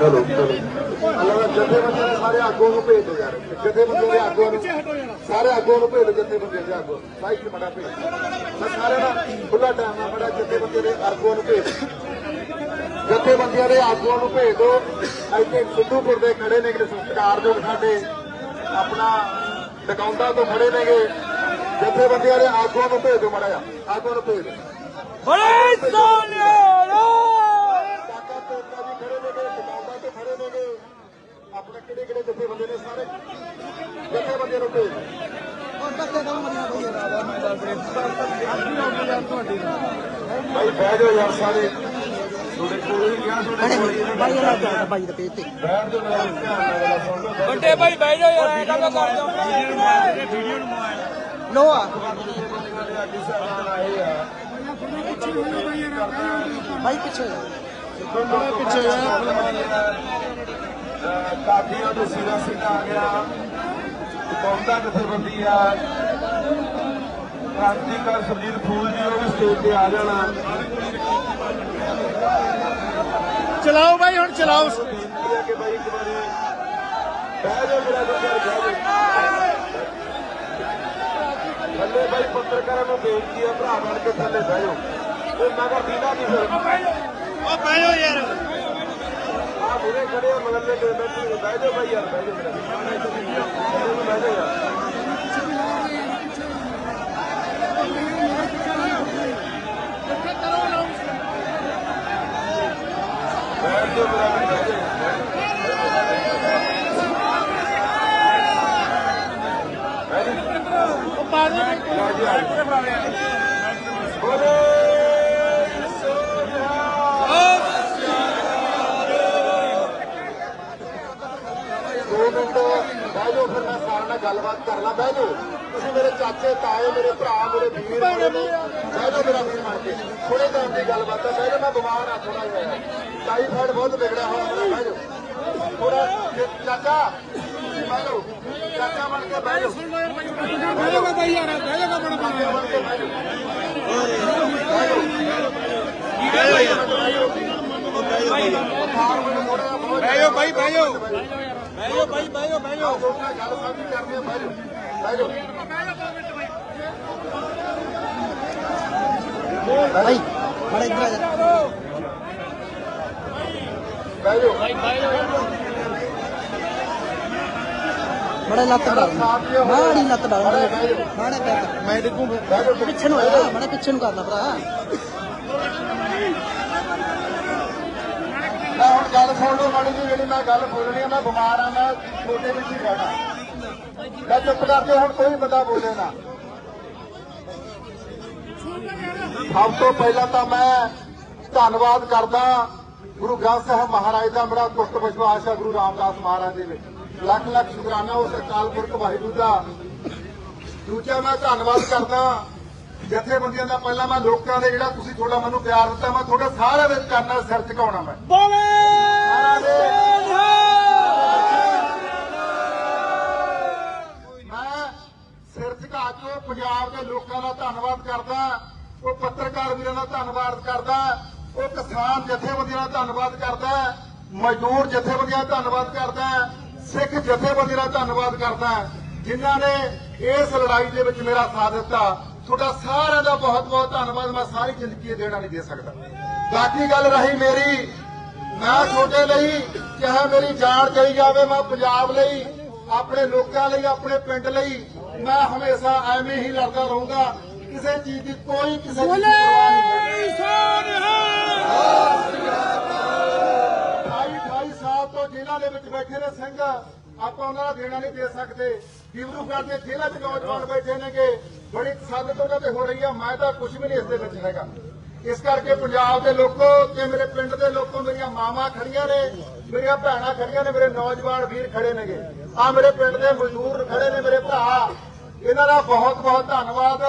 ਚਲੋ ਅੱਲਾ ਜੱਥੇ ਬੰਦੇ ਨੇ ਸਾਰੇ ਆਗੂਆਂ ਨੂੰ ਭੇਜ ਦਿਓ ਯਾਰ। ਜੱਥੇ ਬੰਦੇ ਦੇ ਆਗੂਆਂ ਨੂੰ ਸਾਰੇ ਆਗੂਆਂ ਨੂੰ ਭੇਜ ਦਿਓ ਜੱਥੇ ਬੰਦੇ ਦੇ ਆਗੂ ਬਾਈਕ ਤੇ ਮੜਾ ਭੇਜ ਮੈਂ ਸਾਰੇ ਦਾ ਖੁੱਲਾ ਟਾਈਮ ਆ ਮੜਾ ਜੱਥੇ ਬੰਦੇ ਦੇ ਆਗੂਆਂ ਨੂੰ ਭੇਜ ਜੱਥੇ ਬੰਦਿਆਂ ਦੇ ਆਗੂਆਂ ਨੂੰ ਭੇਜ ਦਿਓ। ਇੱਥੇ ਸਿੱਧੂਪੁਰ ਦੇ ਖੜੇ ਨੇ ਕਿ ਸਤਿਕਾਰਯੋਗ ਸਾਡੇ। ਆਪਣਾ ਟਕਾਉਂਦਾ ਤੋਂ ਖੜੇ ਨੇਗੇ। ਜੱਥੇ ਬੰਦਿਆਂ ਦੇ ਆਗੂਆਂ ਨੂੰ ਭੇਜ ਦਿਓ ਮੜਾ ਆਗੂਆਂ ਨੂੰ ਭੇਜ ਦਿਓ। ਬੜੇ ਸੋਨਿਆਰੋ ਕਾਕਾ ਤੋਤਾ ਜੀ ਖੜੇ ਨੇਗੇ ਟਕਾਉਂਦਾ ਤੋਂ ਖੜੇ ਨੇਗੇ ਆਪਣੇ ਕਿਹੜੇ ਜੱਥੇ ਬੰਦੇ ਨੇ ਸਾਰੇ? ਜੱਥੇ ਬੰਦੇ ਨੂੰ ਭੇਜ ਦਿਓ। ਭਾਈ ਬਹਿ ਜਾਓ ਯਾਰ ਸਾਰੇ। ਤੁਹਾਡੇ ਕੋਲ ਹੀ ਗਿਆ ਤੁਹਾਡੇ ਬਾਈ ਦਾ ਬਾਈ ਦਾ ਪੇਜ ਤੇ ਬੈਠ ਜਾਓ ਨਾਲ ਧਿਆਨ ਨਾਲ। ਵੱਡੇ ਭਾਈ ਬਹਿ ਜਾਓ ਯਾਰ ਐ ਕੰਮ ਕਰ ਦਿਓ ਲੋ ਆ ਬਾਈ ਪਿੱਛੇ। ਪਿੱਛੇ। ਕਾਦੀਆਂ ਤੋਂ ਸਿਰਾ ਸਿੱਧਾ ਆ ਗਿਆ। ਕੌਂਦਾ ਜਥੇਬੰਦੀ ਆ। ਕ੍ਰਾਂਤੀਕਾਰ ਸੁਰਜੀਤ ਫੂਲ ਜੀ ਉਹ ਵੀ ਸਟੇਜ ਤੇ ਆ ਜਾਣਾ। ਚਲਾਓ ਬਾਈ ਹੁਣ ਚਲਾਓ। ਬੇਨਤੀ ਹੈ ਕਿ ਬਾਈ ਇੱਕ ਵਾਰੀ। ਬਹਿ ਜਾਓ ਮੇਰਾ ਬੱਚਾ ਬਹਿ ਜਾਓ। ਥੱਲੇ ਬਾਈ ਪੱਤਰਕਾਰਾਂ ਨੂੰ ਬੇਨਤੀ ਹੈ ਭਰਾ ਬਣ ਕੇ ਥੱਲੇ ਬਹਿ ਜਾਓ। ਉਹ ਮਗਰ ਦੀਦਾ ਨਹੀਂ ਫਿਰ। ਉਹ ਬਹਿਓ ਯਾਰ। ਮੇਰੇ ਖੜੇ ਆ ਮਗਰਲੇ ਦੇ ਬੈਠੇ ਬਹਿ ਜਾਓ ਬਾਈ ਯਾਰ ਬਹਿ ਜਾਓ ਮੇਰਾ ਬਹਿ ਜਾਓ ਯਾਰ ਬੈਠ ਜਾਓ ਮੇਰਾ ਬਹਿ ਜਾਓ ਉਹ ਪਾ ਦੇ ਬੋਲੇ ਦੋ ਮਿੰਟ ਬਹਿ ਜਾਓ ਫਿਰ ਮੈਂ ਸਾਰਿਆਂ ਨਾਲ ਗੱਲਬਾਤ ਕਰ ਲਾਂ ਬਹਿ ਜਾਓ ਤੁਸੀਂ ਮੇਰੇ ਚਾਚੇ ਤਾਏ ਮੇਰੇ ਭਰਾ ਮੇਰੇ ਵੀਰ ਬਹਿ ਜਾਓ ਮੇਰਾ ਵੀਰ ਬਣ ਕੇ ਥੋੜੇ ਟਾਈਮ ਦੀ ਗੱਲਬਾਤ ਹੈ ਬਹਿ ਜਾਓ ਮੈਂ ਬਿਮਾਰ ਆ ਥੋੜਾ ਜਿਹਾ ਟਾਈਫਾਇਡ ਬਹੁਤ ਵਿਗੜਿਆ ਹੋਇਆ ਮੇਰਾ ਬਹਿ ਜਾਓ ਥੋੜਾ ਚਾਚਾ ਬਹਿ ਜਾਓ ਚਾਚਾ ਬਣ ਕੇ ਬਹਿ ਜਾਓ ਬਹਿ ਜਾਗਾ ਬਾਈ ਯਾਰ ਬਹਿ ਚਾਚਾ ਬਣ ਕੇ ਬਹਿ ਜਾਓ ਬਹਿ ਜਾਓ ਬਾਈ ਬਹਿ ਜਾਓ ਜਾਓ ਬਹਿ ਜਾਓ ਲੋਕਾਂ ਗੱਲ ਸਾਂਝੀ ਬਹਿ ਜਾਓ ਬਹਿ ਜਾਓ ਬਾਈ ਬੜਾ ਇੱਧਰ ਆ ਜਾ। ਬਹਿ ਜਾਓ ਬੜਾ ਲੱਤ ਡਾਲ ਮਾੜੀ ਲੱਤ ਡਾਲ ਮਾੜੇ ਪੈਰ। ਤੇ। ਮੈਂ ਡਿੱਗੂ ਪਿੱਛੇ ਨੂੰ ਹੋਇਆ ਮਾੜੇ ਪਿੱਛੇ ਨੂੰ ਕਰਨਾ ਭਰਾ। ਮੈਂ ਹੁਣ ਗੱਲ ਸੁਣ ਲਓ ਮਾੜੀ ਜੀ ਜਿਹੜੀ ਮੈਂ ਗੱਲ ਬੋਲਣੀ ਆ, ਮੈਂ ਬਿਮਾਰ ਆ, ਮੈਂ ਛੋਟੇ ਵਿੱਚ ਹੀ ਰਹਿਣਾ ਮੈਂ ਚੁੱਪ ਕਰਕੇ ਹੁਣ ਕੋਈ ਬੰਦਾ ਬੋਲੇ ਨਾ। ਸਭ ਤੋਂ ਪਹਿਲਾਂ ਤਾਂ ਮੈਂ ਧੰਨਵਾਦ ਕਰਦਾ ਗੁਰੂ ਗ੍ਰੰਥ ਸਾਹਿਬ ਮਹਾਰਾਜ ਦਾ, ਬੜਾ ਤੁੱਟ ਵਿਸ਼ਵਾਸ ਹੈ ਗੁਰੂ ਰਾਮਦਾਸ ਮਹਾਰਾਜ ਦੇ ਵਿੱਚ। ਲੱਖ ਲੱਖ ਸ਼ੁਕਰਾਨਾ ਉਸ ਅਕਾਲ ਪੁਰਖ ਵਾਹਿਗੁਰੂ ਦਾ। ਦੂਜਾ ਮੈਂ ਧੰਨਵਾਦ ਕਰਦਾ ਜਥੇਬੰਦੀਆਂ ਦਾ ਪਹਿਲਾਂ ਮੈਂ ਲੋਕਾਂ ਦੇ ਜਿਹੜਾ ਤੁਸੀਂ ਥੋੜਾ ਮੈਨੂੰ ਪਿਆਰ ਦਿੱਤਾ ਮੈਂ ਤੁਹਾਡੇ ਸਾਰਿਆਂ ਦੇ 'ਚ ਸਿਰ ਝੁਕਾਉਣਾ ਮੈਂ। ਬੋਲੇ! ਸਿਰ ਝੁਕਾ ਕੇ ਪੰਜਾਬ ਦੇ ਲੋਕਾਂ ਦਾ ਧੰਨਵਾਦ ਕਰਦਾ ਉਹ ਪੱਤਰਕਾਰ ਵੀਰਾਂ ਦਾ ਧੰਨਵਾਦ ਕਰਦਾ ਉਹ ਕਿਸਾਨ ਜਥੇਬੰਦੀਆਂ ਦਾ ਧੰਨਵਾਦ ਕਰਦਾ ਮਜ਼ਦੂਰ ਜਥੇਬੰਦੀਆਂ ਦਾ ਧੰਨਵਾਦ ਕਰਦਾ ਸਿੱਖ ਜਥੇਬੰਦੀਆਂ ਦਾ ਧੰਨਵਾਦ ਕਰਦਾ ਜਿਨ੍ਹਾਂ ਨੇ ਇਸ ਲੜਾਈ ਦੇ ਵਿੱਚ ਮੇਰਾ ਸਾਥ ਦਿੱਤਾ। ਤੁਹਾਡਾ ਸਾਰਿਆਂ ਦਾ ਬਹੁਤ ਬਹੁਤ ਧੰਨਵਾਦ ਮੈਂ ਸਾਰੀ ਜ਼ਿੰਦਗੀ ਦੇਣਾ ਨਹੀਂ ਦੇ ਸਕਦਾ। ਬਾਕੀ ਗੱਲ ਰਹੀ ਮੇਰੀ ਮੈਂ ਤੁਹਾਡੇ ਲਈ ਚਾਹੇ ਮੇਰੀ ਜਾਨ ਚਲੀ ਜਾਵੇ ਮੈਂ ਪੰਜਾਬ ਲਈ ਆਪਣੇ ਲੋਕਾਂ ਲਈ ਆਪਣੇ ਪਿੰਡ ਲਈ ਮੈਂ ਹਮੇਸ਼ਾ ਐਵੇਂ ਹੀ ਲੜਦਾ ਰਹੂੰਗਾ। ਕਿਸੇ ਚੀਜ਼ ਦੀ ਕੋਈ ਕਿਸੇ ਦੀ ਪਰਵਾਹ ਨਹੀਂ। ਅਠਾਈ 28 ਸਾਲ ਤੋਂ ਜੇਲ੍ਹਾਂ ਦੇ ਵਿੱਚ ਬੈਠੇ ਨੇ ਸਿੰਘ। ਆਪਾਂ ਉਹਨਾਂ ਦਾ ਦੇਣਾ ਨਹੀਂ ਦੇ ਸਕਦੇ। ਡਿਬਰੂਗੜ੍ਹ ਦੇ ਜੇਲ੍ਹਾਂ 'ਚ ਨੌਜਵਾਨ ਬੈਠੇ ਨੇਗੇ। ਬੜੀ ਤਸੱਦਦ ਉਹਨਾਂ ਤੇ ਹੋ ਰਹੀ ਆ, ਮੈਂ ਤਾਂ ਕੁਝ ਵੀ ਨਹੀਂ ਇਸ ਦੇ ਵਿੱਚ ਹੈਗਾ। ਇਸ ਕਰਕੇ ਪੰਜਾਬ ਦੇ ਲੋਕੋ ਤੇ ਮੇਰੇ ਪਿੰਡ ਦੇ ਲੋਕੋ ਮੇਰੀਆਂ ਮਾਵਾਂ ਖੜੀਆਂ ਨੇ, ਮੇਰੀਆਂ ਭੈਣਾਂ ਖੜੀਆਂ ਨੇ, ਮੇਰੇ ਨੌਜਵਾਨ ਵੀਰ ਖੜੇ ਨੇਗੇ। ਆ ਮੇਰੇ ਪਿੰਡ ਦੇ ਮਜ਼ਦੂਰ ਖੜੇ ਨੇ ਮੇਰੇ ਭਰਾ। ਇਹਨਾਂ ਦਾ ਬਹੁਤ ਬਹੁਤ ਧੰਨਵਾਦ।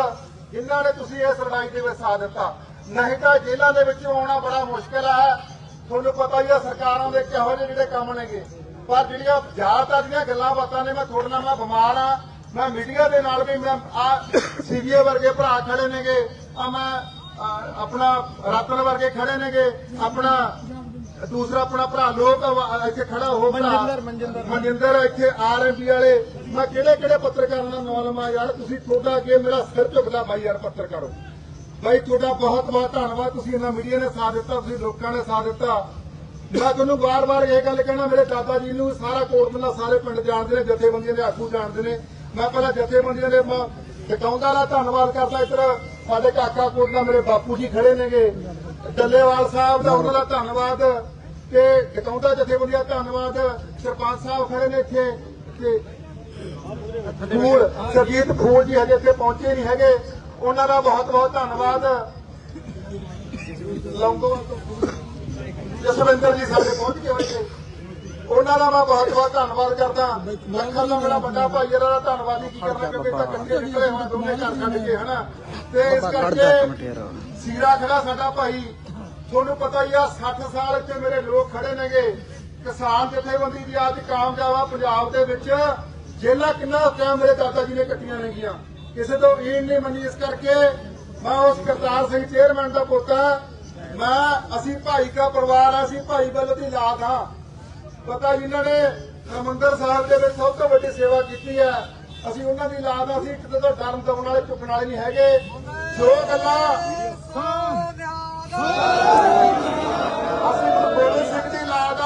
ਜਿਨ੍ਹਾਂ ਨੇ ਤੁਸੀਂ ਇਸ ਲੜਾਈ ਦੇ ਵਿੱਚ ਸਾਥ ਦਿੱਤਾ। ਨਹੀਂ ਤਾਂ ਜੇਲ੍ਹਾਂ ਦੇ ਵਿੱਚੋਂ ਆਉਣਾ ਬੜਾ ਮੁਸ਼ਕਲ ਆ ਤੁਹਾਨੂੰ ਪਤਾ ਹੀ ਆ, ਸਰਕਾਰਾਂ ਦੇ ਕਿਹੋ ਜਿਹੇ ਜਿਹੜੇ ਕੰਮ ਨੇਗੇ। ਪਰ ਜਿਹੜੀਆਂ ਜ਼ਿਆਦਾਤਰ ਦੀਆਂ ਗੱਲਾਂ ਬਾਤਾਂ ਨੇ ਮੈਂ ਤੁਹਾਡੇ ਨਾਲ ਮੈਂ ਬਿਮਾਰ ਆ ਮੈਂ ਮੀਡੀਆ ਦੇ ਨਾਲ ਵੀ ਮੈਂ ਆ ਸੀਬੀਏ ਵਰਗੇ ਭਰਾ ਖੜੇ ਨੇਗੇ ਆ ਮੈਂ ਆਪਣਾ ਰਤਨ ਵਰਗੇ ਖੜੇ ਨੇਗੇ ਆਪਣਾ ਦੂਸਰਾ ਆਪਣਾ ਭਰਾ ਲੋਕ ਇੱਥੇ ਖੜਾ ਹੋ ਮਨਜਿੰਦਰ, ਮਨਜਿੰਦਰ। ਮਨਜਿੰਦਰ ਇੱਥੇ ਆਰਐਮਪੀ ਵਾਲੇ। ਮੈਂ ਕਿਹੜੇ ਕਿਹੜੇ ਪੱਤਰਕਾਰਾਂ ਦਾ ਨਾਮ ਲਵਾਂ ਯਾਰ? ਤੁਸੀਂ ਤੁਹਾਡਾ ਅੱਗੇ ਮੇਰਾ ਸਿਰ ਝੁਕਦਾ ਬਾਈ ਯਾਰ ਪੱਤਰਕਾਰੋ ਬਾਈ ਤੁਹਾਡਾ ਬਹੁਤ ਬਹੁਤ ਧੰਨਵਾਦ। ਤੁਸੀਂ ਇਹਨਾਂ ਮੀਡੀਆ ਨੇ ਸਾਥ ਦਿੱਤਾ ਤੁਸੀਂ ਲੋਕਾਂ ਨੇ ਸਾਥ ਦਿੱਤਾ। ਮੈਂ ਤੁਹਾਨੂੰ ਵਾਰ-ਵਾਰ ਇਹ ਗੱਲ ਕਹਿਣਾ, ਮੇਰੇ ਦਾਦਾ ਜੀ ਨੂੰ ਸਾਰਾ ਕੋਟ ਮੱਲਾ ਸਾਰੇ ਪਿੰਡ ਜਾਣਦੇ ਨੇ, ਜਥੇਬੰਦੀਆਂ ਦੇ ਆਗੂ ਜਾਣਦੇ ਨੇ। ਮੈਂ ਪਹਿਲਾਂ ਜਥੇਬੰਦੀਆਂ ਦੇ ਮੈਂ ਟਿਕਾਉਂਦਾ ਦਾ ਧੰਨਵਾਦ ਕਰਦਾ ਇੱਧਰ ਸਾਡੇ ਕਾਕਾ ਕੋਟ ਦਾ ਮੇਰੇ ਬਾਪੂ ਜੀ ਖੜੇ ਨੇਗੇ। ਡੱਲੇਵਾਲ ਸਾਹਿਬ ਦਾ ਉਹਨਾਂ ਦਾ ਧੰਨਵਾਦ ਤੇ ਟਿਕਾਉਂਦਾ ਜਥੇਬੰਦੀਆਂ ਦਾ ਧੰਨਵਾਦ। ਸਰਪੰਚ ਸਾਹਿਬ ਖੜੇ ਨੇ ਇੱਥੇ ਤੇ ਫੂਲ ਸਰਜੀਤ ਫੂਲ ਜੀ ਹਜੇ ਇੱਥੇ ਪਹੁੰਚੇ ਨਹੀਂ ਹੈਗੇ। ਉਹਨਾਂ ਦਾ ਬਹੁਤ ਬਹੁਤ ਧੰਨਵਾਦ। ਲੌਂਗੋਵਾਲ ਤੋਂ। ਜਸਵਿੰਦਰ ਜੀ ਸਾਡੇ ਪਹੁੰਚ ਗਏ ਹੋਏ ਨੇ ਉਹਨਾਂ ਦਾ ਮੈਂ ਬਹੁਤ ਬਹੁਤ ਧੰਨਵਾਦ ਕਰਦਾ। ਲੱਖਾਂ ਦਾ ਮੇਰਾ ਵੱਡਾ ਭਾਈ ਇਹਦਾ ਦਾ ਧੰਨਵਾਦ ਹੀ ਕੀ ਕਰਨਾ ਕਿਉਂਕਿ ਤਾਂ ਕੰਗੇ ਨਿਕਲੇ ਹੋਏ ਦੋਨੇ ਘਰ ਛੱਡ ਕੇ ਹਨਾ? ਤੇ ਇਸ ਕਰਕੇ ਸੀਰਾ ਖੜਾ ਸਾਡਾ ਭਾਈ। ਤੁਹਾਨੂੰ ਪਤਾ ਹੀ ਆ 60 ਸਾਲ ਇੱਥੇ ਮੇਰੇ ਲੋਕ ਖੜੇ ਨੇਗੇ। ਕਿਸਾਨ ਜਥੇਬੰਦੀ ਦੀ ਅੱਜ ਕਾਮਯਾਬ ਆ ਪੰਜਾਬ ਦੇ ਵਿੱਚ। ਜੇਲਾ ਕਿੰਨਾ ਟਾਈਮ ਮੇਰੇ ਦਾਦਾ ਜੀ ਨੇ ਕੱਟੀਆਂ ਨੇਗੀਆਂ। ਕਿਸੇ ਤੋਂ ਈਨ ਨਹੀਂ ਮੰਨੀ ਇਸ ਕਰਕੇ ਮੈਂ ਉਸ ਕਰਤਾਰ ਸਿੰਘ ਚੇਅਰਮੈਨ ਦਾ ਪੋਤਾ ਮੈਂ ਅਸੀਂ ਭਾਈ ਦਾ ਪਰਿਵਾਰ ਆ ਅਸੀਂ ਭਾਈ ਵੱਲ ਦੀ ਲਾਦ ਹਾਂ ਪਤਾ ਜਿਨ੍ਹਾਂ ਨੇ ਹਰਿਮੰਦਰ ਸਾਹਿਬ ਦੇ ਵਿੱਚ ਸਭ ਤੋਂ ਵੱਡੀ ਸੇਵਾ ਕੀਤੀ ਹੈ ਅਸੀਂ ਉਹਨਾਂ ਦੀ ਲਾਦ ਆ, ਅਸੀਂ ਕਿਤੇ ਤੋਂ ਡਰਨ ਦਵਣ ਵਾਲੇ ਝੁਕਣ ਵਾਲੇ ਨਹੀਂ ਹੈਗੇ। ਜੋ ਗੱਲਾਂ ਅਸੀਂ ਗੁਰੂ ਗੋਬਿੰਦ ਸਿੰਘ ਦੀ ਲਾਦ ਆ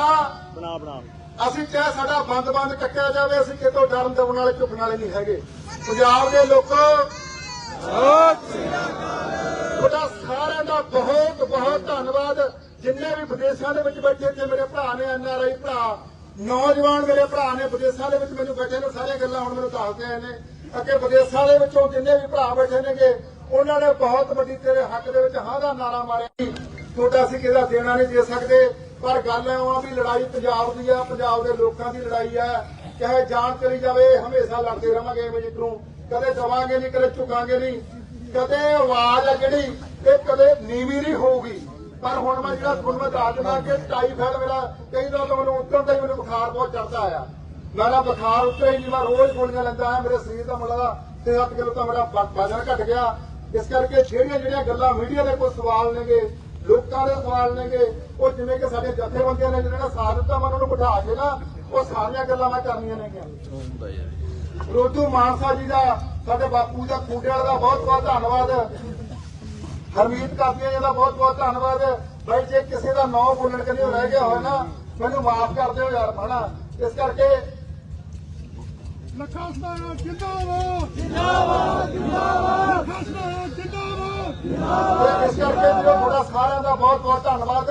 ਬਣਾ ਬਣਾ। ਅਸੀਂ ਚਾਹੇ ਸਾਡਾ ਬੰਦ-ਬੰਦ ਕੱਟਿਆ ਜਾਵੇ ਅਸੀਂ ਕਿਤੋਂ ਡਰਨ ਦਵਣ ਵਾਲੇ ਝੁਕਣ ਵਾਲੇ ਨਹੀਂ ਹੈਗੇ। ਪੰਜਾਬ ਦੇ ਲੋਕੋ ਤੁਹਾਡਾ ਬਹੁਤ ਬਹੁਤ ਧੰਨਵਾਦ। ਜਿੰਨੇ ਵੀ ਵਿਦੇਸ਼ਾਂ ਦੇ ਵਿੱਚ ਬੈਠੇ ਇੱਥੇ ਮੇਰੇ ਭਰਾ ਨੇ ਐਨਆਰਆਈ ਭਰਾ, ਨੌਜਵਾਨ ਮੇਰੇ ਭਰਾ ਨੇ ਵਿਦੇਸ਼ਾਂ ਦੇ ਵਿੱਚ ਮੈਨੂੰ ਬੈਠੇ ਨੇ, ਸਾਰੀਆਂ ਗੱਲਾਂ ਹੁਣ ਮੈਨੂੰ ਦੱਸਦੇ ਆਏ ਨੇ। ਅੱਗੇ ਵਿਦੇਸ਼ਾਂ ਦੇ ਵਿੱਚੋਂ ਜਿੰਨੇ ਵੀ ਭਰਾ ਬੈਠੇ ਨੇਗੇ, ਉਹਨਾਂ ਨੇ ਬਹੁਤ ਵੱਡੀ ਤੇਰੇ ਹੱਕ ਦੇ ਵਿੱਚ ਹਾਂ ਦਾ ਨਾਰਾ ਮਾਰਿਆ ਸੀ। ਤੁਹਾਡਾ ਅਸੀਂ ਕਿਸੇ ਦੇਣਾ ਨਹੀਂ ਦੇ ਸਕਦੇ, ਪਰ ਗੱਲ ਐ ਆ ਵੀ ਲੜਾਈ ਪੰਜਾਬ ਦੀ ਆ, ਪੰਜਾਬ ਦੇ ਲੋਕਾਂ ਦੀ ਲੜਾਈ ਆ। ਚਾਹੇ ਜਾਨ ਚਲੀ ਜਾਵੇ, ਹਮੇਸ਼ਾ ਲੜਦੇ ਰਵਾਂਗੇ ਐਵੇਂ ਜਿੱਤਰੂ ਕਦੇ ਦਵਾਂਗੇ ਨਹੀਂ, ਕਦੇ ਝੁਕਾਂਗੇ ਨਹੀਂ। ਕਦੇ ਆਵਾਜ਼ ਆ ਜਿਹੜੀ ਇਹ ਕਦੇ ਨੀਵੀਂ ਨਹੀਂ ਹੋਊਗੀ। ਪਰ ਹੁਣ ਮੈਂ ਜਿਹੜਾ ਤੁਹਾਨੂੰ ਮੈਂ ਦੱਸ ਦਿੰਦਾ ਕਿ ਟਾਈਫਾਇਡ ਮੇਰਾ, ਕਈ ਦਿਨਾਂ ਤੋਂ ਮੈਨੂੰ ਉੱਤਰ ਦਾ ਮੈਨੂੰ ਬੁਖਾਰ ਬਹੁਤ ਚੜਦਾ ਆਇਆ। ਮੇਰਾ ਬੁਖਾਰ ਉੱਤੇ ਹੀ ਮੈਂ ਰੋਜ਼ ਗੋਲੀਆਂ ਲੈਂਦਾ ਆ ਮੇਰੇ ਸਰੀਰ ਦਾ ਮੁੱਲਾ 7 ਕਿਲੋ ਤਾਂ ਮੇਰਾ ਵਜ਼ਨ ਘਟ ਗਿਆ। ਇਸ ਕਰਕੇ ਜਿਹੜੀਆਂ ਜਿਹੜੀਆਂ ਗੱਲਾਂ ਮੀਡੀਆ ਦੇ ਕੋਈ ਸਵਾਲ ਨੇਗੇ, ਲੋਕਾਂ ਦੇ ਸਵਾਲ ਨੇਗੇ, ਉਹ ਜਿਵੇਂ ਕਿ ਸਾਡੇ ਜਥੇਬੰਦੀਆਂ ਨੇ ਜਿਹੜਾ ਸਾਥ ਦਿੱਤਾ, ਮੈਂ ਉਹਨਾਂ ਨੂੰ ਬਿਠਾ ਕੇ ਨਾ, ਉਹ ਸਾਰੀਆਂ ਗੱਲਾਂ ਮੈਂ ਕਰਨੀਆਂ ਨੇਗੀਆਂ। ਰੋਜੂ ਮਾਨਸਾ ਜੀ ਦਾ, ਸਾਡੇ ਬਾਪੂ ਦਾ ਖੂਡੇ ਵਾਲੇ ਦਾ ਬਹੁਤ ਬਹੁਤ ਧੰਨਵਾਦ। ਹਰਮੀਤ ਕਾਪੀਆਂ ਜੀ ਦਾ ਬਹੁਤ ਬਹੁਤ ਧੰਨਵਾਦ। ਬਾਈ ਜੇ ਕਿਸੇ ਦਾ ਨਾਂ ਬੋਲਣ ਕਦੇ ਰਹਿ ਗਿਆ ਹੋਇਆ ਨਾ ਮੈਨੂੰ ਮਾਫ ਕਰ ਦਿਓ ਯਾਰ ਹਨਾ? ਇਸ ਕਰਕੇ ਲੱਖਾਂ ਸਤਾਰਾ ਜਿੰਦਾਬਾਦ! ਜਿੰਦਾਬਾਦ ਜਿੰਦਾਬਾਦ! ਲੱਖਾਂ ਸਤਾਰਾ ਜਿੰਦਾਬਾਦ! ਤੇ ਇਸ ਕਰਕੇ ਵੀਰੋ ਤੁਹਾਡਾ ਸਾਰਿਆਂ ਦਾ ਬਹੁਤ ਬਹੁਤ ਧੰਨਵਾਦ।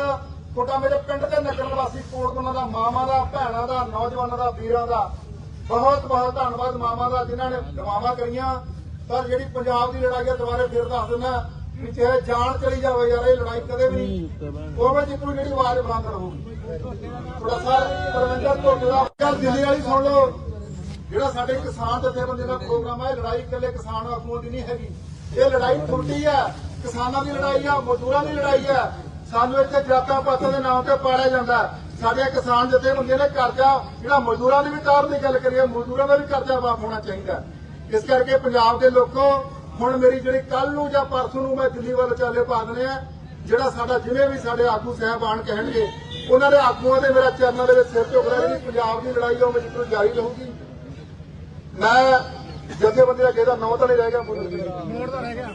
ਤੁਹਾਡਾ ਮੇਰੇ ਪਿੰਡ ਦੇ ਨਗਰ ਨਿਵਾਸੀ ਕੋਟਕੋਨਾ ਦਾ ਮਾਮਾ ਦਾ ਭੈਣਾਂ ਦਾ ਨੌਜਵਾਨਾਂ ਦਾ ਵੀਰਾਂ ਦਾ ਬਹੁਤ ਬਹੁਤ ਧੰਨਵਾਦ ਮਾਮਾ ਦਾ ਜਿਨ੍ਹਾਂ ਨੇ ਦਵਾਵਾਂ ਕਰੀਆਂ। ਪਰ ਜਿਹੜੀ ਪੰਜਾਬ ਦੀ ਲੜਾਈ ਹੈ ਦੁਬਾਰੇ ਫਿਰ ਦੱਸ ਦਿੰਦਾ। ਵੀ ਚਾਹੇ ਜਾਨ ਚਲੀ ਜਾਵੇ ਯਾਰ ਇਹ ਲੜਾਈ ਕਦੇ ਵੀ ਨਹੀਂ। ਉਹਵੇਂ ਜਿੱਤੂ ਜਿਹੜੀ ਆਵਾਜ਼ ਬੁਲੰਦ ਰਹੂਗੀ ਥੋੜਾ ਸਾਰ ਪਰਵਿੰਦਰ ਢੋਟੇ ਦਾ ਗੱਲ ਦਿੱਲੀ ਵਾਲੀ ਸੁਣ ਲਓ। ਜਿਹੜਾ ਸਾਡੇ ਕਿਸਾਨ ਜਥੇਬੰਦੀ ਦਾ ਪ੍ਰੋਗਰਾਮ ਹੈ ਲੜਾਈ ਇਕੱਲੇ ਕਿਸਾਨ ਆਗੂਆਂ ਦੀ ਨਹੀਂ ਹੈਗੀ। ਇਹ ਲੜਾਈ ਛੋਟੀ ਹੈ ਕਿਸਾਨਾਂ ਦੀ ਲੜਾਈ ਆ ਮਜ਼ਦੂਰਾਂ ਦੀ ਲੜਾਈ ਹੈ ਸਾਨੂੰ ਇੱਥੇ ਜਾਤਾਂ ਪਾਤਾਂ ਦੇ ਨਾਮ ਤੇ ਪਾੜਿਆ ਜਾਂਦਾ। ਸਾਡੇ ਕਿਸਾਨ ਜਥੇਬੰਦੀਆਂ ਨੇ ਕਰਜ਼ਾ ਜਿਹੜਾ ਮਜ਼ਦੂਰਾਂ ਦੀ ਵੀ ਤਾਰ ਦੀ ਗੱਲ ਕਰੀਏ ਮਜ਼ਦੂਰਾਂ ਦਾ ਵੀ ਕਰਜ਼ਾ ਮਾਫ ਹੋਣਾ ਚਾਹੀਦਾ। ਇਸ ਕਰਕੇ ਪੰਜਾਬ ਦੇ ਲੋਕੋ ਹੁਣ ਮੇਰੀ ਜਿਹੜੀ ਕੱਲ ਨੂੰ ਜਾਂ ਪਰਸੋਂ ਨੂੰ ਮੈਂ ਦਿੱਲੀ ਵੱਲ ਚਾਲੇ ਪਾ ਦਨੇ ਆ, ਜਿਹੜਾ ਸਾਡਾ ਜਿਵੇਂ ਵੀ ਸਾਡੇ ਆਗੂ ਸਾਹਿਬਾਨ ਕਹਿਣਗੇ, ਉਹਨਾਂ ਦੇ ਆਗੂਆਂ ਦੇ ਮੇਰਾ ਚਰਨਾਂ ਦੇ ਵਿੱਚ ਸਿਰ ਝੁਕਦਾ ਜਿਹੜੀ ਪੰਜਾਬ ਦੀ ਲੜਾਈ ਆ, ਉਹ ਮੇਰੀ ਜਾਰੀ ਰਹੂਗੀ। ਮੈਂ ਜਥੇਬੰਦੀ ਦਾ ਕਿਹਦਾ ਨਾਂ ਤਾਂ ਨਹੀਂ ਰਹਿ ਗਿਆ ਮੋੜ ਦਾ ਰਹਿ ਗਿਆ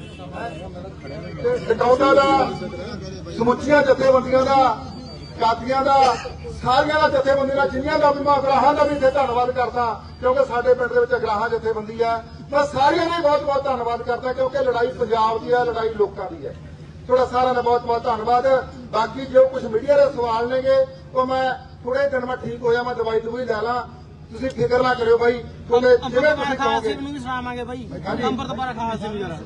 ਤੇ ਟਿਕਾਉਂਦਾ ਦਾ, ਸਮੁੱਚੀਆਂ ਜਥੇਬੰਦੀਆਂ ਦਾ, ਕਾਦੀਆਂ ਦਾ, ਸਾਰੀਆਂ ਦਾ ਜਥੇਬੰਦੀ ਦਾ, ਜਿੰਨੀਆਂ ਦਾ ਵੀ ਮੈਂ ਅਗਰਾਹਾਂ ਦਾ ਵੀ ਇੱਥੇ ਧੰਨਵਾਦ ਕਰਦਾ, ਕਿਉਂਕਿ ਸਾਡੇ ਪਿੰਡ ਦੇ ਵਿੱਚ ਅਗਰਾਹਾਂ ਜਥੇਬੰਦੀ ਹੈ ਮੈਂ ਸਾਰਿਆਂ ਦਾ ਹੀ ਬਹੁਤ ਬਹੁਤ ਧੰਨਵਾਦ ਕਰਦਾ ਕਿਉਂਕਿ ਲੜਾਈ ਪੰਜਾਬ ਦੀ ਆ ਲੜਾਈ ਲੋਕਾਂ ਦੀ ਹੈ। ਤੁਹਾਡਾ ਸਾਰਿਆਂ ਦਾ ਬਹੁਤ ਬਹੁਤ ਧੰਨਵਾਦ। ਬਾਕੀ ਜੋ ਕੁਝ ਮੀਡੀਆ ਦੇ ਸਵਾਲ ਨੇਗੇ ਉਹ ਮੈਂ ਥੋੜੇ ਦਿਨ ਮੈਂ ਠੀਕ ਹੋਇਆ ਮੈਂ ਦਵਾਈ ਦਵਾਈ ਲੈ ਲਾਂ। ਤੁਸੀਂ ਫਿਕਰ ਨਾ ਕਰਿਓ ਬਾਈ ਕਿਉਂਕਿ ਜਿਵੇਂ ਤੁਸੀਂ ਕਹੋਗੇ। ਨੂੰ ਵੀ ਸਲਾਮਾਂਗੇ ਬਾਈ। ਹਾਂਜੀ। ਅੰਮ੍ਰਿਤਪਾਲ ਖਾਲਸੇ ਨੂੰ ਜਰਾ।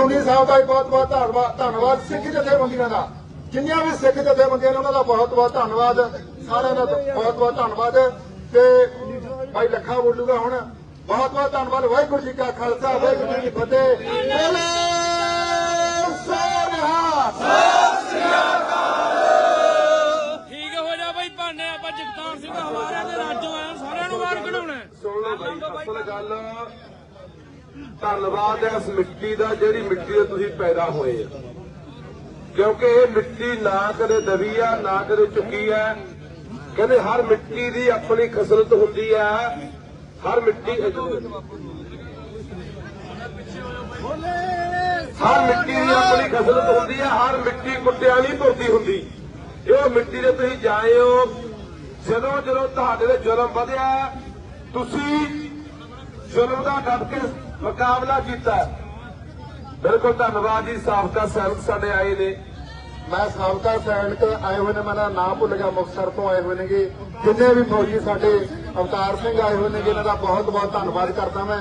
ਉਹਦੇ ਸਾਹਿਬ ਦਾ ਬਹੁਤ ਬਹੁਤ ਧੰਨਵਾਦ ਧੰਨਵਾਦ ਸਿੱਖ ਜਥੇਬੰਦੀਆਂ ਦਾ। ਜਿੰਨੀਆਂ ਵੀ ਸਿੱਖ ਜਥੇਬੰਦੀਆਂ ਨੇ ਉਹਨਾਂ ਦਾ ਬਹੁਤ ਬਹੁਤ ਧੰਨਵਾਦ। ਸਾਰਿਆਂ ਦਾ ਬਹੁਤ ਬਹੁਤ ਧੰਨਵਾਦ। ਤੇ ਭਾਈ ਲੱਖਾ ਬੋਲੂਗਾ ਹੁਣ। ਬਹੁਤ ਬਹੁਤ ਧੰਨਵਾਦ ਵਾਹਿਗੁਰੂ ਜੀ ਕਾ ਖਾਲਸਾ ਵਾਹਿਗੁਰੂ ਜੀ ਕੀ ਫਤਿਹ। ਬੋਲੇ ਸੋਨਿਹਾ ਠੀਕ ਹੋ ਜਾ ਬਾਈ ਭਾਨੇ ਆਪਾਂ ਜਗਤਾਰ ਸਿੰਘ ਹਵਾਰਿਆਂ ਦੇ ਰਾਜੋਂ ਆਏ ਸਾਰਿਆਂ ਨੂੰ ਬਾਹਰ ਕਢਾਉਣਾ ਸੁਣ ਲਓ ਭਾਈ ਅਸਲ ਗੱਲ ਧੰਨਵਾਦ ਹੈ ਇਸ ਮਿੱਟੀ ਦਾ ਜਿਹੜੀ ਮਿੱਟੀ ਦੇ ਤੁਸੀਂ ਪੈਦਾ ਹੋਏ ਆ। ਕਿਉਂਕਿ ਇਹ ਮਿੱਟੀ ਨਾ ਕਦੇ ਦਬੀ ਆ ਨਾ ਕਦੇ ਝੁਕੀ ਆ। ਕਹਿੰਦੇ ਹਰ ਮਿੱਟੀ ਦੀ ਆਪਣੀ ਖਸਲਤ ਹੁੰਦੀ ਆ। ਹਰ ਮਿੱਟੀ ਹਰ ਮਿੱਟੀ ਦੀ ਆਪਣੀ ਖਸਲਤ ਹੁੰਦੀ ਆ ਹਰ ਮਿੱਟੀ ਕੁੱਟਿਆਂ ਨਹੀਂ ਭੁਰਦੀ ਹੁੰਦੀ। ਇਹ ਮਿੱਟੀ ਦੇ ਤੁਸੀਂ ਜਾਏ ਹੋ, ਜਦੋਂ ਜਦੋਂ ਤੁਹਾਡੇ ਤੇ ਜ਼ੁਲਮ ਵਧਿਆ, ਤੁਸੀਂ ਜ਼ੁਲਮ ਦਾ ਡਟ ਕੇ ਮੁਕਾਬਲਾ ਕੀਤਾ। ਬਿਲਕੁਲ ਧੰਨਵਾਦ ਜੀ, ਸਾਬਕਾ ਸੈਨਿਕ ਸਾਡੇ ਆਏ ਨੇ। ਮੈਂ ਸਾਬਕਾ ਸੈਨਿਕ ਆਏ ਹੋਏ ਨੇ ਮੇਰਾ ਨਾਮ ਭੁੱਲ ਗਿਆ, ਮੁਕਤਸਰ ਤੋਂ ਆਏ ਹੋਏ ਨੇਗੇ। ਜਿੰਨੇ ਵੀ ਫੌਜੀ ਸਾਡੇ ਅਵਤਾਰ ਸਿੰਘ ਆਏ ਹੋਏ ਨੇਗੇ, ਇਹਨਾਂ ਦਾ ਬਹੁਤ ਬਹੁਤ ਧੰਨਵਾਦ ਕਰਦਾ ਮੈਂ।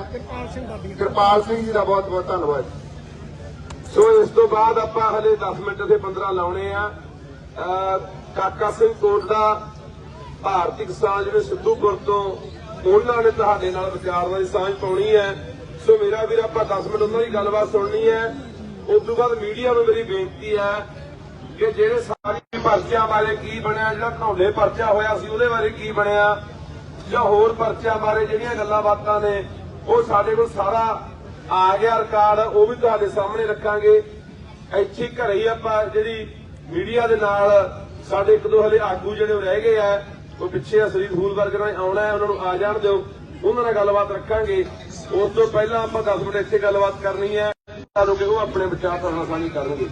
ਕਿਰਪਾਲ ਸਿੰਘ ਜੀ ਦਾ ਬਹੁਤ ਬਹੁਤ ਧੰਨਵਾਦ। ਸੋ ਇਸ ਤੋਂ ਬਾਅਦ ਆਪਾਂ ਹਲੇ 10 ਮਿੰਟ ਤੇ 15 ਲਾਉਣੇ ਆ। ਕਾਕਾ ਸਿੰਘ ਕੋਟ ਦਾ ਭਾਰਤੀ ਕਿਸਾਨ ਜਿਹੜੇ ਸਿੱਧੂਪੁਰ ਤੋਂ ਉਹਨਾਂ ਨੇ ਤੁਹਾਡੇ ਨਾਲ ਵਿਚਾਰ ਦੀ ਸਾਂਝ ਪਾਉਣੀ ਹੈ। ਸੋ ਮੇਰਾ ਵੀਰ, ਆਪਾਂ 10 ਮਿੰਟ ਉਹਨਾਂ ਦੀ ਗੱਲਬਾਤ ਸੁਣਨੀ ਹੈ। ਉਸ ਤੋਂ ਬਾਅਦ ਮੀਡੀਆ ਨੂੰ ਮੇਰੀ ਬੇਨਤੀ ਹੈ ਕਿ ਜਿਹੜੇ ਸਾਰੀ ਪਰਚਿਆਂ ਬਾਰੇ ਕੀ ਬਣਿਆ, ਜਿਹੜਾ ਘਨੌਲੇ ਪਰਚਾ ਹੋਇਆ ਸੀ, ਉਹਦੇ ਬਾਰੇ ਕੀ ਬਣਿਆ? ਜਾਂ ਹੋਰ ਪਰਚਿਆਂ ਬਾਰੇ ਜਿਹੜੀਆਂ ਗੱਲਾਂ ਬਾਤਾਂ ਨੇ, ਉਹ ਸਾਡੇ ਕੋਲ ਸਾਰਾ ਆ ਗਿਆ ਰਿਕਾਰਡ ਉਹ ਵੀ ਤੁਹਾਡੇ ਸਾਹਮਣੇ ਰੱਖਾਂਗੇ। ਇੱਥੇ ਘਰੇ ਹੀ ਆਪਾਂ ਜਿਹੜੀ ਮੀਡੀਆ ਦੇ ਨਾਲ ਸਾਡੇ ਇੱਕ ਦੋ ਹਲੇ ਆਗੂ ਜਿਹੜੇ ਰਹਿ ਗਏ ਆ, ਉਹ ਪਿੱਛੇ ਅਸਲੀ ਫੂਲ ਵਰਗਰਾਂ ਨੇ ਆਉਣਾ ਹੈ, ਉਹਨਾਂ ਨੂੰ ਆ ਜਾਣ ਦਿਓ। ਉਹਨਾਂ ਨਾਲ ਗੱਲਬਾਤ ਰੱਖਾਂਗੇ। ਉਸ ਤੋਂ ਪਹਿਲਾਂ ਆਪਾਂ 10 ਮਿੰਟ ਇੱਥੇ ਗੱਲਬਾਤ ਕਰਨੀ ਹੈ, ਤੁਹਾਨੂੰ ਕਿ ਉਹ ਆਪਣੇ ਵਿਚਾਰ ਤੁਹਾਡੇ ਨਾਲ ਸਾਂਝੀ ਕਰਨਗੇ।